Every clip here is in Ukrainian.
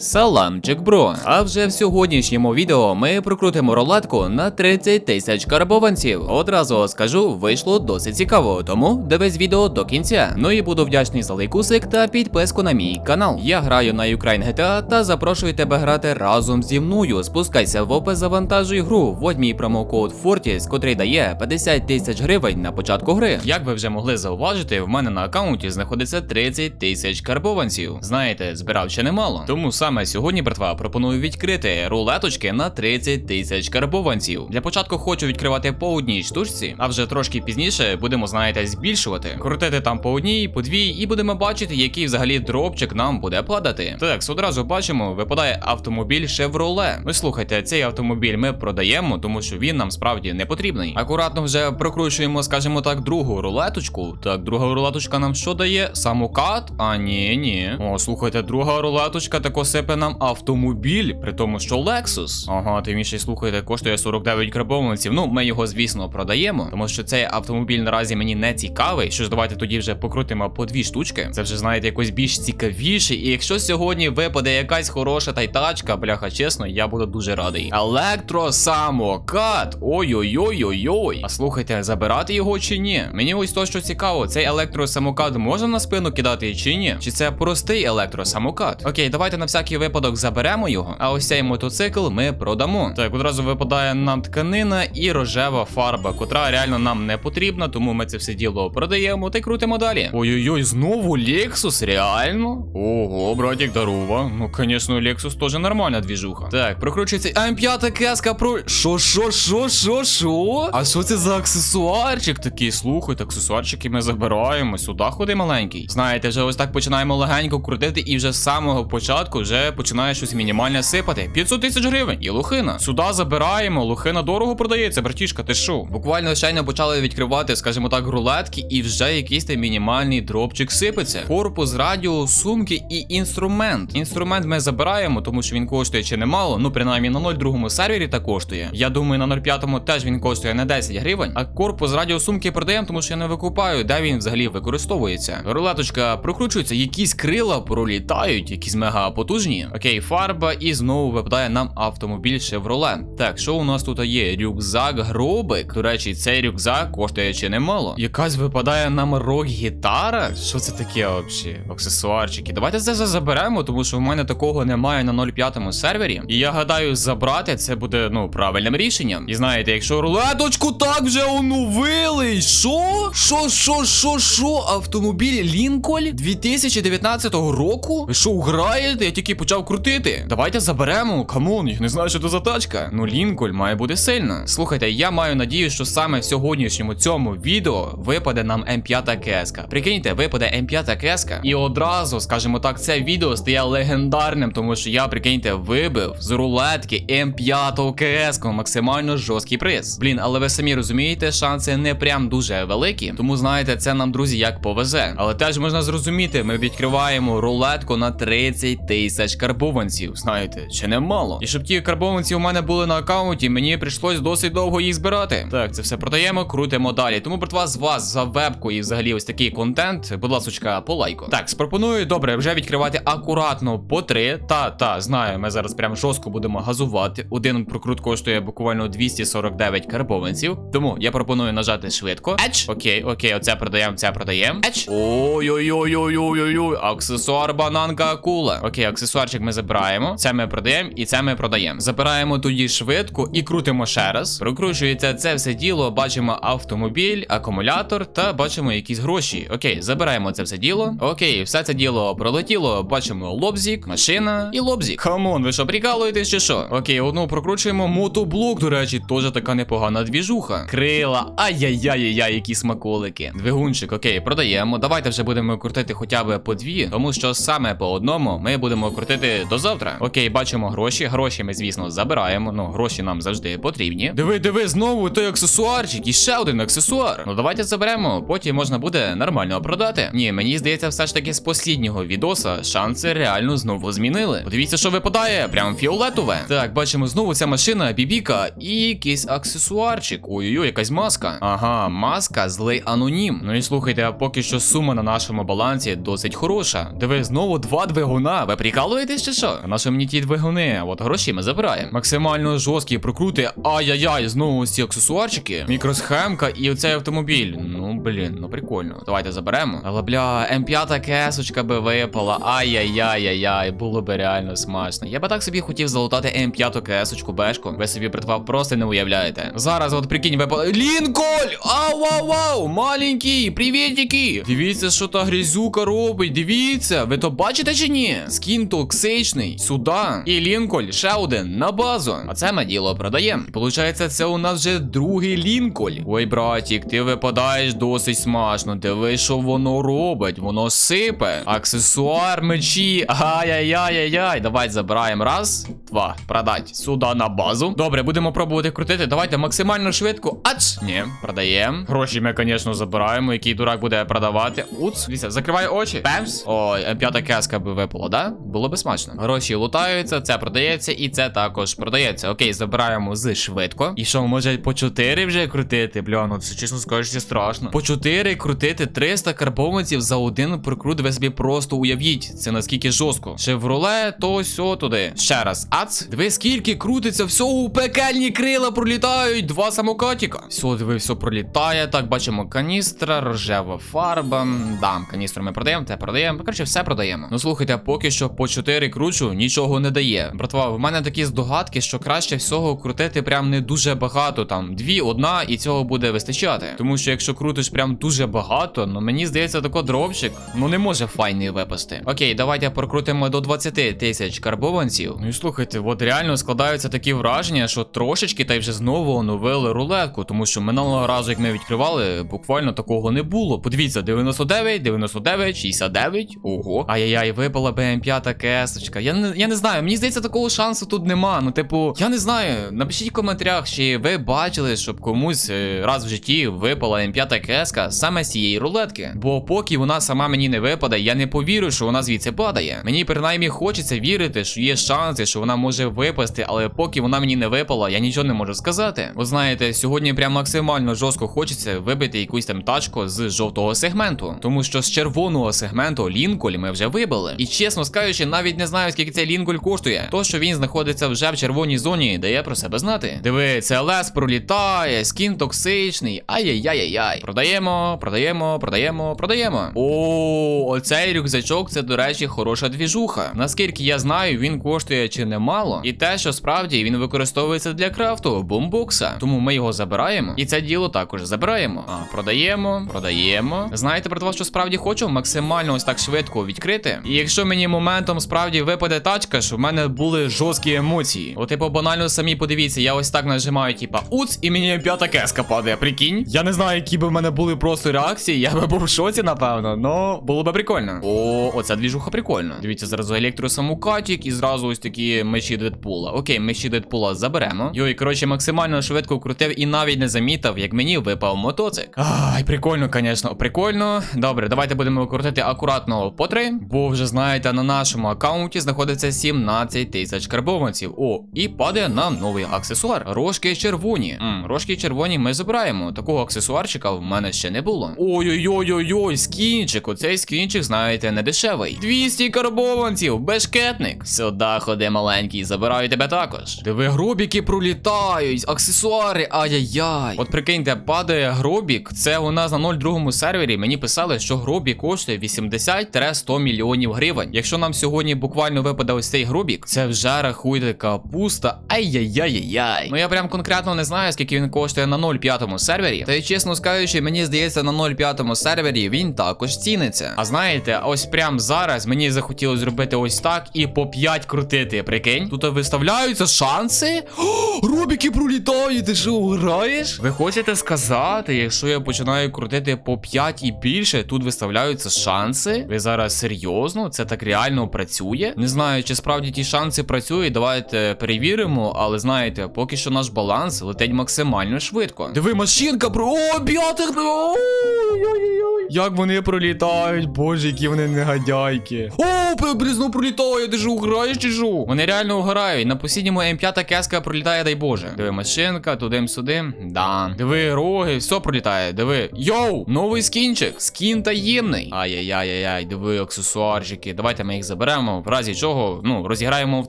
Саламчик, бро. А вже в сьогоднішньому відео ми прокрутимо рулетку на 30 тисяч карбованців. Одразу скажу, вийшло досить цікаво, тому дивись відео до кінця. Ну і буду вдячний за лайкусик та підписку на мій канал. Я граю на Ukraine GTA та запрошую тебе грати разом зі мною. Спускайся в опис, завантажуй гру, вводь мій промокод Fortis, котрий дає 50 тисяч гривень на початку гри. Як ви вже могли зауважити, в мене на аккаунті знаходиться 30 тисяч карбованців. Знаєте, збирав ще немало. Тому саме сьогодні, братва, пропоную відкрити рулеточки на 30 тисяч карбованців. Для початку хочу відкривати по одній штучці, а вже трошки пізніше будемо, знаєте, збільшувати. Крутити там по одній, по дві, і будемо бачити, який взагалі дропчик нам буде падати. Так, одразу бачимо, випадає автомобіль Chevrolet. Ви слухайте, цей автомобіль ми продаємо, тому що він нам справді не потрібний. Акуратно вже прокручуємо, скажімо так, другу рулеточку. Так, друга рулеточка нам що дає? Самокат? А ні, ні. О, слухайте, друга рулеточка тако сипе нам автомобіль, при тому, що Lexus. Ага, тим ще слухайте, коштує 49 карбованців. Ну, ми його, звісно, продаємо, тому що цей автомобіль наразі мені не цікавий. Що ж, давайте тоді вже покрутимо по дві штучки. Це вже знаєте, якось більш цікавіше. І якщо сьогодні випаде якась хороша тайтачка, бляха, чесно, я буду дуже радий. Електросамокат. Ой-ой-ой-ой-ой. А слухайте, забирати його чи ні? Мені ось то, що цікаво, цей електросамокат можна на спину кидати чи ні? Чи це простий електросамокат? Окей, давайте на всякий випадок заберемо його. А ось цей мотоцикл ми продамо. Так, одразу випадає нам тканина і рожева фарба, котра реально нам не потрібна, тому ми це все діло продаємо та й крутимо далі. Ой-ой-ой, знову Lexus, реально? Ого, братик, дарува. Ну, звісно, Lexus теж нормальна двіжуха. Так, прокручується. М5 кеска про. Шо, шо, шо, шо, шо? А що це за аксесуарчик такий? Слухайте, аксесуарчики ми забираємо. Сюди ходи маленький. Знаєте, вже ось так починаємо легенько крутити, і вже з самого початку вже починає щось мінімальне сипати. 500 тисяч гривень і лухина. Сюди забираємо. Лухина дорого продається, братішка, ти що? Буквально щойно почали відкривати, скажімо так, рулетки, і вже якийсь там мінімальний дропчик сипеться. Корпус, радіо, сумки і інструмент. Інструмент ми забираємо, тому що він коштує чи немало. Ну, принаймні на 0,2 сервері так коштує. Я думаю, на 0,5 теж він коштує не 10 гривень. А корпус радіосумки продаємо, тому що я не викупаю, де він взагалі використовується. Рулеточка прокручується, якісь крила пролітають, якісь мега потужні. Окей, фарба, і знову випадає нам автомобіль Chevrolet. Так, що у нас тут є? Рюкзак, гробик. До речі, цей рюкзак коштує чи немало. Якась випадає нам рок-гітара. Що це таке взагалі? Аксесуарчики. Давайте це заберемо, тому що в мене такого немає на 0,5 сервері. І я гадаю, забрати це буде ну правильним рішенням. І знаєте, якщо рулеточку так вже оновили. Що? Що, що, що, що? Автомобіль Лінколь 2019 року? Ви що, граєте? Я тільки почав крутити. Давайте заберемо. Камон, я не знаю, що це за тачка. Ну, Лінколь має бути сильна. Слухайте, я маю надію, що саме в сьогоднішньому цьому відео випаде нам М5 кеска. Прикиньте, випаде М5 кеска. І одразу, скажімо так, це відео стає легендарним, тому що я, прикиньте, вибив з рулетки М5 кеску. Максимально жорсткий приз. Блін, але ви самі розумієте, шанси не прям дуже великі. Тому знаєте, це нам, друзі, як повезе. Але теж можна зрозуміти, ми відкриваємо рулетку на 30 тисяч карбованців. Знаєте, чи немало. І щоб ті карбованці у мене були на аккаунті, мені прийшлось досить довго їх збирати. Так, це все продаємо, крутимо далі. Тому, братва, з вас за вебку і взагалі ось такий контент. Будь ласочка, по лайку. Так, спропоную, добре, вже відкривати акуратно по три. Та, та, знаю, ми зараз прям жорстко будемо газувати. Один прокрут коштує буквально 249 карбованців. Тому я пропоную нажати швидко. Еч. Окей, окей, оце продаємо, це продаємо. Еч. Ой-ой-ой-ой-ой-ой-ой. Аксесуар бананка акула. Окей, аксесуарчик ми забираємо. Це ми продаємо і це ми продаємо. Забираємо тоді швидко і крутимо ще раз. Прокручується це все діло. Бачимо автомобіль, акумулятор та бачимо якісь гроші. Окей, забираємо це все діло. Окей, все це діло пролетіло. Бачимо лобзік, машина і лобзік. Камон, ви що, прикалуєтесь чи що? Окей, одну прокручуємо. Мотоблок, до речі, теж така непогана двіжуха. Крила. Ай-яй-яй-яй, які смаколики. Двигунчик, окей, продаємо. Давайте вже будемо крутити хоча б по дві, тому що саме по одному ми будемо крутити до завтра. Окей, бачимо гроші. Гроші ми, звісно, забираємо. Ну, гроші нам завжди потрібні. Диви, диви, знову той аксесуарчик і ще один аксесуар. Ну давайте заберемо, потім можна буде нормально продати. Ні, мені здається, все ж таки з посліднього відоса шанси реально знову змінили. Подивіться, що випадає, прям фіолетове. Так, бачимо знову ця машина, бібіка і якийсь аксесуарчик. Ой-ой-ой, якась маска. Ага, маска злий анонім. Ну і слухайте, а поки що сума на нашому балансі досить хороша. Диви, знову два двигуна. Ви прикалуєтесь чи що? А на мені ті двигуни? От гроші ми забираємо. Максимально жорсткі прокрути. Ай-яй-яй, знову ці аксесуарчики, мікросхемка і оцей автомобіль. Ну блін, ну прикольно. Давайте заберемо. Але бля, М5 кесочка би випала. Ай-яй-яй-яй-яй, було би реально смачно. Я би так собі хотів залутати М5 кесочку, бешку. Ви собі придбав, просто не уявляєте. Зараз, от прикинь, випала. Лінколь! Ау, вау, вау! Маленький! Привітики! Дивіться, що та грязюка робить. Дивіться, ви то бачите чи ні? Скін токсичний. Сюди. І Лінколь, ще один на базу. А це ми діло продаємо. Получається, це у нас вже другий Лінколь. Ой, братік, ти випадаєш досить смачно. Диви, що воно робить. Воно сипе. Аксесуар, мечі. Ай-яй-яй-яй-яй. Давай забираємо. Раз, два. Продать. Сюди на базу. Добре, будемо пробувати крутити. Давайте максимально швидко. Ач! Ні, продаємо. Гроші ми, звісно, забираємо. Який дурак буде продавати. Уц, дивіться, закривай очі. Пемс. Ой, М5 кеска би випала, да? Було би смачно. Гроші лутаються, це продається, і це також продається. Окей, забираємо з швидко. І що, може по 4 вже крутити? Бля, ну це чесно скажучи, страшно. По 4 крутити 300 карбованців за один прокрут. Ви собі просто уявіть. Це наскільки жорстко. Шевроле, то сьо туди. Ще раз. Ац. Диви, скільки крутиться, всього пекельні крила пролітають. Два самокатіка. Все, диви, все пролітає. Так, бачимо каністра, рожева фарба. Да, каністру ми продаємо, те продаємо. Коротше, все продаємо. Ну слухайте, поки що по 4 кручу нічого не дає. Братва, в мене такі здогадки, що краще всього крутити прям не дуже багато. Там дві, одна, і цього буде вистачати. Тому що якщо крутиш прям дуже багато, ну мені здається, тако дропчик, ну не може файний випасти. Окей, давайте прокрутимо до 20 тисяч карбованців. Ну і слухайте, от реально складаються такі враження, що трошечки та й вже знову оновили рулетку, тому що минулого разу, як ми відкривали, буквально такого не було. Подивіться, 99, 99, 69. Ого. Ай-яй-яй, випала БМ5 кесочка. Я не я не знаю, мені здається, такого шансу тут нема. Ну, типу, я не знаю. Напишіть в коментарях, чи ви бачили, щоб комусь е, раз в житті випала М5 кеска саме з цієї рулетки. Бо поки вона сама мені не випаде, я не повірю, що вона звідси падає. Мені принаймні хочеться вірити, що є шанси, що вона може випасти, але поки вона мені не випала, я нічого не можу сказати. Ви знаєте, сьогодні прям максимально жорстко хочеться вибити якусь там тачку з жовтого сегменту, тому що з червоного сегменту Лінколь ми вже вибили. І чесно скажучи, навіть не знаю, скільки цей Лінколь коштує. То, що він знаходиться вже в червоній зоні, дає про себе знати. Диви, ЦЛС пролітає, скін токсичний. Ай-яй-яй-яй. Продаємо, продаємо, продаємо, продаємо. О, оцей рюкзачок це, до речі, хороша двіжуха. Наскільки я знаю, він коштує чи немало. І те, що справді він використовується для крафту бомбокса. Тому ми його забираємо. І це діло також забираємо. А, продаємо, продаємо. Знаєте про те, що справді хочу максимально ось так швидко відкрити. І якщо мені моментом справді випаде тачка, що в мене були жорсткі емоції. От, типу, банально самі подивіться, я ось так нажимаю, типа, уц, і мені п'ята кеска падає. Прикинь. Я не знаю, які б в мене були просто реакції. Я би був в шоці, напевно. Ну, було би прикольно. О, оця двіжуха прикольна. Дивіться, зразу електросамокатік і зразу ось такі мечі Дедпула. Окей, мечі Дедпула заберемо. Йой, коротше, максимально швидко крутив і навіть не замітив, як мені випав мотоцик. Ай, прикольно, звісно, прикольно. Добре, давайте будемо крутити акуратно по три. Бо вже знаєте, на нашому аккаунті знаходиться 17 тисяч карбованців. О, і падає нам новий аксесуар. Рожки червоні. М, рожки червоні ми забираємо. Такого аксесуарчика в мене ще не було. Ой-ой-ой-ой-ой, скінчик. Оцей скінчик, знаєте, не дешевий. 200 карбованців, бешкетник. Сюди ходи маленький, забираю тебе також. Диви, гробіки пролітають, аксесуари, ай-яй-яй. От прикиньте, падає гробік. Це у нас на 0,2 сервері. Мені писали, що гробік коштує 80-100 мільйонів гривень. Якщо нам сьогодні буквально випаде ось цей гробік, це вже рахуйте капуста. Ай-яй-яй-яй. Ну я прям конкретно не знаю, скільки він коштує на 0,5 сервері. Та й чесно скажучи, мені здається, на 0,5 сервері він також ціниться. А знаєте, ось прям зараз мені захотілося зробити ось так і по 5 крутити. Прикинь, тут виставляються шанси. О, Робіки пролітають, ти що граєш? Ви хочете сказати, якщо я починаю крутити по 5 і більше, тут виставляються шанси? Ви зараз серйозно? Це так реально працює? Не знаю, чи справді ті шанси працюють. Давайте перевіримо, але знаєте, поки що наш баланс летить максимально швидко. Диви, машинка, бро. О, біотик! Ой-ой-ой. Як вони пролітають, боже, які вони негодяйки. О, близно пролітає, ти ж уграєш чи що? Вони реально угорають. На посідньому М5 кеска пролітає, дай Боже. Диви, машинка, тудим-сюдим. Да. Диви, роги, все пролітає. Диви. Йоу, новий скінчик. Скін таємний. Ай-яй-яй-яй, диви, аксесуарчики. Давайте ми їх заберемо. В разі чого, ну, розіграємо в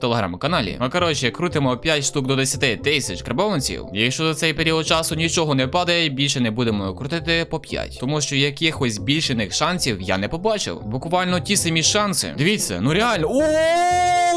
телеграм-каналі. Ну, коротше, крутимо 5 штук до 10 тисяч карбованців. Якщо за цей період часу нічого не падає, більше не будемо крутити по 5. Тому що якихось збільшених шансів я не побачив. Буквально ті самі шанси. Дивіться, ну реально. О,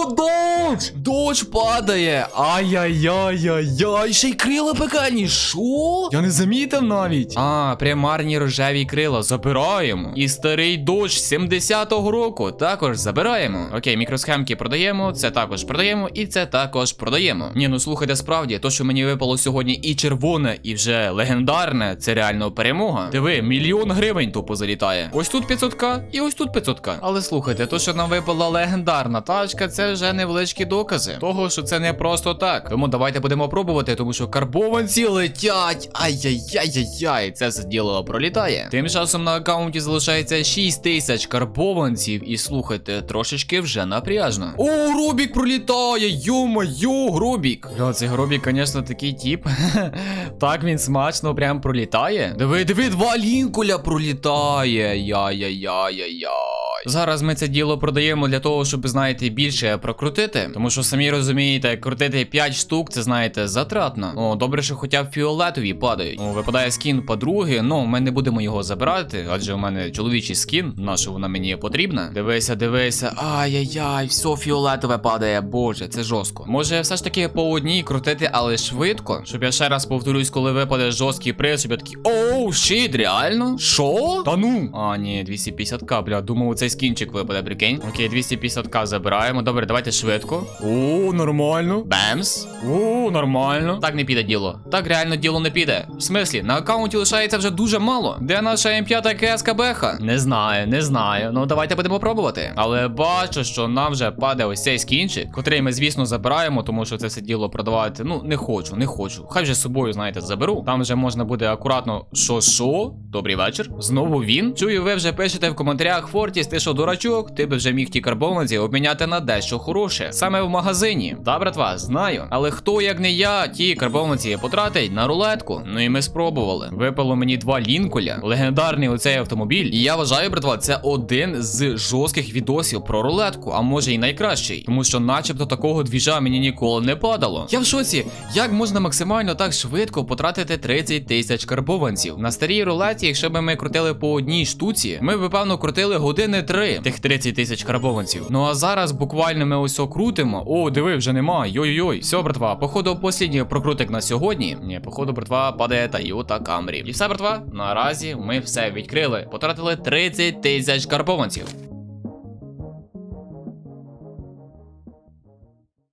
додж! Додж падає. Ай-яй-яй-яй-яй. Ще й крила пекані. Що? Я не замітив навіть. А, примарні рожеві крила забираємо. І старий додж 70-го року також забираємо. Окей, мікросхемки продаємо, це також продаємо, і це також продаємо. Ні, ну слухайте, справді, то, що мені випало сьогодні і червоне, і вже легендарне, це реально перемога. Диви, мільйон гривень тупо залітає. Ось тут 500к і ось тут 500к. Але слухайте, то, що нам випала легендарна тачка, це вже невеличкі докази того, що це не просто так. Тому давайте будемо пробувати, тому що карбованці летять. Ай-яй-яй-яй-яй, це все діло пролітає. Тим часом на аккаунті залишається 6 тисяч карбованців, і слухайте, трошечки вже напряжно. О, Робік пролітає! Йо-моє, Гробік! Бля, цей Гробік, звісно, такий тіп. так він смачно прям пролітає. Диви, диви, два лінкуля пролітає. Яй-яй-яй-яй-яй. Зараз ми це діло продаємо для того, щоб, знаєте, більше прокрутити. Тому що самі розумієте, крутити 5 штук, це знаєте, затратно. О, добре, що хоча б фіолетові падають. О, випадає скін подруги. Ну, ми не будемо його забирати, адже у мене чоловічий скін, на що вона мені потрібна. Дивися, дивися. Ай-яй-яй, все фіолетове падає. Боже, це жорстко. Може, все ж таки по одній крутити, але швидко. Щоб я ще раз повторюсь, коли випаде жорсткий приз, щоб я такий. Оу, щит, реально? Що? Та ну. А, ні, 250к, бля, думав, цей скінчик випаде, прикинь. Окей, 250к забираємо. Добре, давайте швидко. О, нормально. Бемс. О, нормально. Так не піде діло. Так реально діло не піде. В смислі, на аккаунті лишається вже дуже мало. Де наша М5 КСК Беха? Не знаю, не знаю. Ну давайте будемо пробувати. Але бачу, що нам вже паде ось цей скінчик, котрий ми, звісно, забираємо, тому що це все діло продавати. Ну, не хочу, не хочу. Хай вже з собою, знаєте, заберу. Там вже можна буде акуратно. Що, що? Добрий вечір. Знову він. Чую, ви вже пишете в коментарях Фортіс, ти що, дурачок? Ти би вже міг ті карбованці обміняти на дещо хороше. Саме в магазині. Да, братва, знаю. Але хто, як не я, ті карбованці потратить на рулетку. Ну і ми спробували. Випало мені два лінколя. Легендарний оцей автомобіль. І я вважаю, братва, це один з жорстких відосів про рулетку, а може і найкращий. Тому що, начебто, такого двіжа мені ніколи не падало. Я в шоці, як можна максимально так швидко потратити 30 тисяч карбованців. На старій рулеті, якщо б ми крутили по одній штуці, ми б певно крутили години три тих 30 тисяч карбованців. Ну а зараз буквально ми ось крутимо. О, диви, вже нема. Йой-йой. Все, братва, походу, послідній прокрутик на сьогодні. Ні, походу, братва, падає Тайота Камрі. І все, братва, наразі ми все відкрили. Потратили 30 тисяч карбованців.